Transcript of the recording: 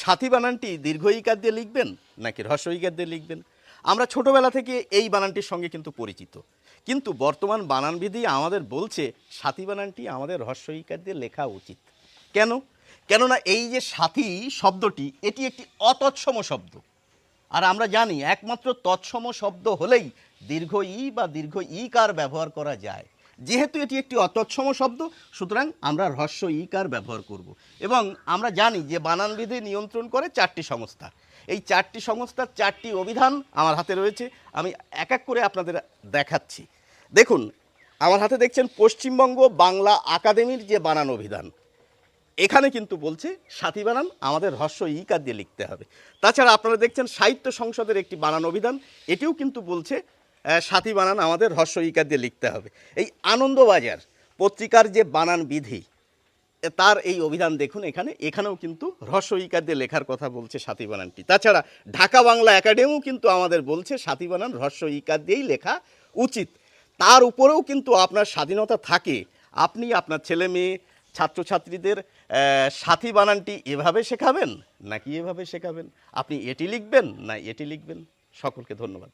সাথী বানানটি দীর্ঘ ইকার দিয়ে লিখবেন নাকি হ্রস্ব ইকার দিয়ে লিখবেন? আমরা ছোটোবেলা থেকে এই বানানটির সঙ্গে কিন্তু পরিচিত। কিন্তু বর্তমান বানানবিধি আমাদের বলছে সাথী বানানটি আমাদের হ্রস্ব ইকার দিয়ে লেখা উচিত। কেন? কেননা এই যে সাথী শব্দটি, এটি একটি অতৎসম শব্দ। আর আমরা জানি একমাত্র তৎসম শব্দ হলেই দীর্ঘ ই বা দীর্ঘ ই কার ব্যবহার করা যায়। যেহেতু এটি একটি অতৎসম শব্দ, সুতরাং আমরা হ্রস্ব ই কার ব্যবহার করব এবং আমরা জানি যে বানানবিধি নিয়ন্ত্রণ করে চারটি সংস্থা। এই চারটি সংস্থার চারটি অভিধান আমার হাতে রয়েছে, আমি এক এক করে আপনাদের দেখাচ্ছি। দেখুন, আমার হাতে দেখছেন পশ্চিমবঙ্গ বাংলা একাডেমির যে বানান অভিধান। এখানে কিন্তু বলছে, সাথী বানান, আমাদের হর্ষ ইকার দিয়ে লিখতে হবে। তাছাড়া আপনারা দেখছেন সাহিত্য সংসদের একটি বানান অভিধান, এটিও কিন্তু বলছে সাথী বানান আমাদের হর্ষ ইকার দিয়ে লিখতে হবে। এই আনন্দবাজার পত্রিকার যে বানান বিধি তার এই অভিধান দেখুন এখানে। এখানেও কিন্তু হ্রস্ব ইকার দিয়ে লেখার কথা বলছে সাথী বানানটি। তাছাড়া ঢাকা বাংলা একাডেমিও কিন্তু আমাদের বলছে সাথী বানান হ্রস্ব ইকার দিয়েই লেখা উচিত। তার উপরেও কিন্তু আপনার স্বাধীনতা থাকে। আপনি আপনার ছেলে মেয়ে, ছাত্রছাত্রীদের সাথী বানানটি এভাবে শেখাবেন নাকি এভাবে শেখাবেন? আপনি এটি লিখবেন না এটি লিখবেন? সকলকে ধন্যবাদ।